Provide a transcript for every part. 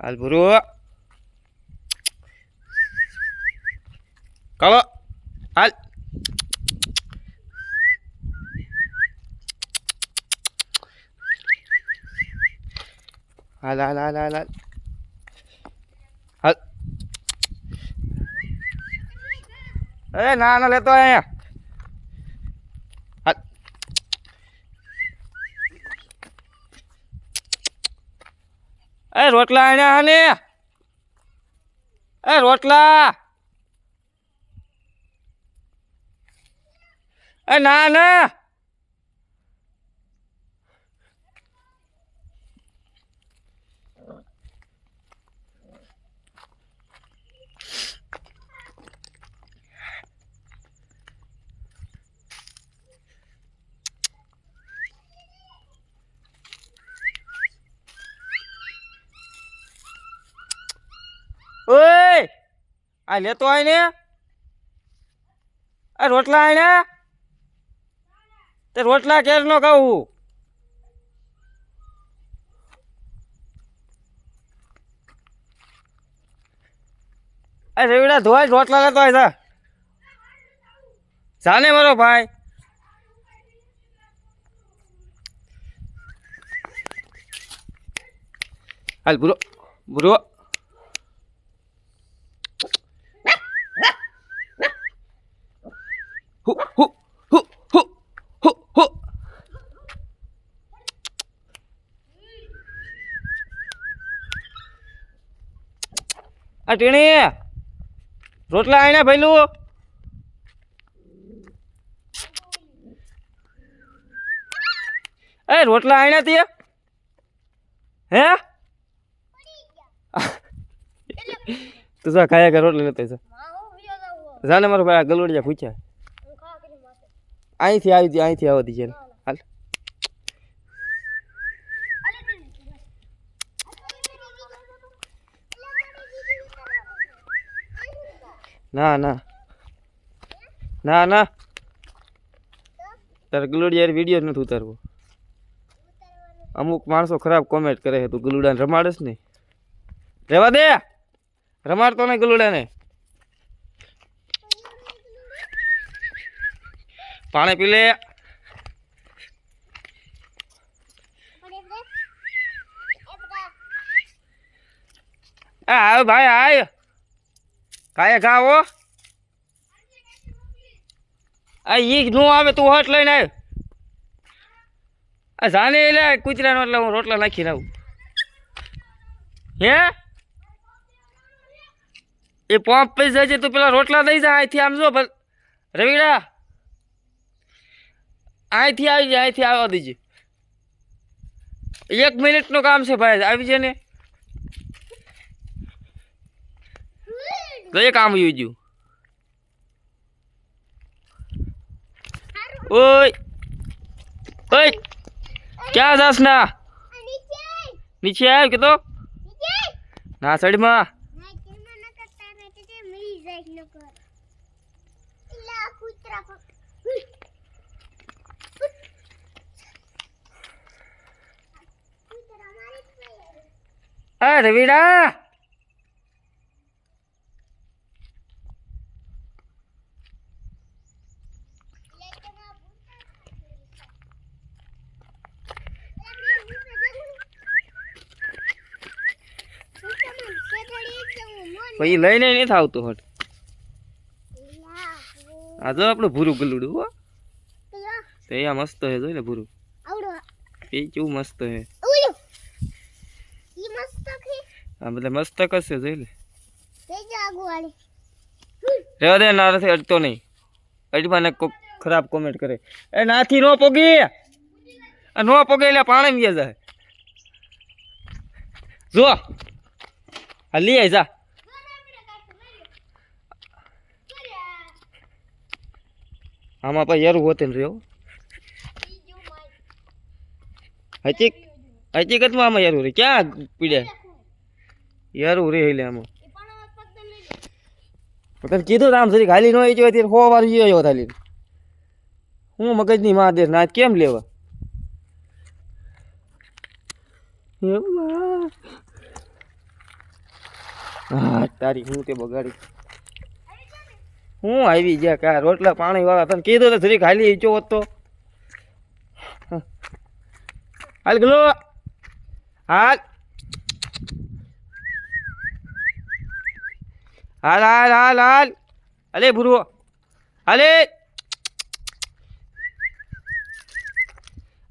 હાલ ભૂરો કાળો હાલ હાલ હાલ હાલ હાલ હાલ હાલ એ ના ના લેતો અહીંયા એ રોટલા આણ્યા હાને એ રોટલા એ ના ના ઓય આ લેતો આય ને? આ રોટલા આય તે રોટલા કેર નો કહું આ રવિડા ધોવાય રોટલા લેતો આય જાને મારો ભાઈ. હાલ બુરો બુરો હુ હુ હુ હુ હુ હુ આ ટીણી રોટલા આઈને ભઈલું? એ રોટલા આણ્યા તે હે? તું જા ખાયા કે રોટલા લેતો જા. જાને મારો ભાઈ આ ગલોડિયા પૂછ્યા. અહીંથી આવી અહીંથી આવતી છે ના ના. ના ના. તારે ગલુડિયા વીડિયો નથી ઉતારવો. અમુક માણસો ખરાબ કોમેન્ટ કરે છે તું ગલુડાને રમાડસ ને. રેવા દે. રમાડતો નહીં ગલુડાને. પાણી પી લે. આ ભાઈ આય. કાય ગાવો આ ઈ નો આવે તું હટ લઈને આવ આ જાને એટલે કૂતરાનો એટલે હું રોટલા નાખીને આવું હે? એ પંપ પૈસા છે, તું પેલા રોટલા દઈ જા અહીંથી આમ જો ભલ- રવિડા અહીંથી આવી જાય અહીંથી આવવા દીજે. એક મિનિટનું કામ છે ભાઈ, આવી જાય ને કઈ કામ આવ્યું ગયું. ઓય ઓય, ક્યાં જાસ ના? નીચે આવ કે તો? ના, સાઈડમાં. આ રવિડા પછી લઈને નહીં આવતું હટ. આ જો આપણું ભૂરું ગલુડું, હો. તો અહીંયા મસ્ત હે જોઈ ને ભૂરું. એ કેવું મસ્ત હે આ બધા મસ્તક હશે જોઈ લે. રેવા દે, ના નથી, અડતો નહીં. અડમાં ને કોક ખરાબ કોમેન્ટ કરે. એ નાથી નો પોગી. આ નો પોગે એટલે પાણી વી જાય. જો. આ લઈ આય, જા. આમાં પણ યારું હોતે ને રહ્યો હચીક હકીકતમાં આમાં યારું રે. ક્યાં પીડ્યા યારું રે એટલે આમાં. તને કીધું આમ સરી ખાલી નો આવી ત્યારે હો વાર ગયો ખાલી હું મગજની માં દે ના કેમ લેવા? તારી હું તે બગાડી. હું આવી ગયા કા રોટલા પાણી વાળા તને કીધું તો જરી ખાલી ઈચો હોત તો. હાલ ગલો. હાલ. હાલ હાલ હાલ હાલ. અલે ભૂરવો. હાલે.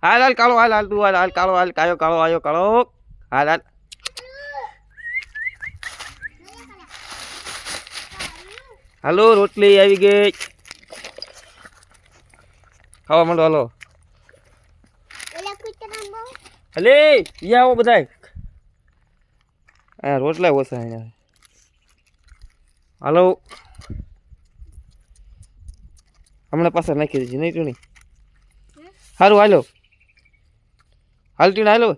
હાલ હાલ, કાળો, હાલ હાલ, તું હાલ હાલ, કાળો, હાલ, કાયો, કાળો, આયો, કાળો. હાલ હાલ. હાલો રોટલી આવી ગઈ. ખાવા માંડો હાલો. અલે યા આવો બધા હા રોટલા ઓછા અહીંયા હાલો. હમણાં પાછા નાખી દેજે નહીં તું નહીં. સારું હાલો હાલ. ટીણ હાલો.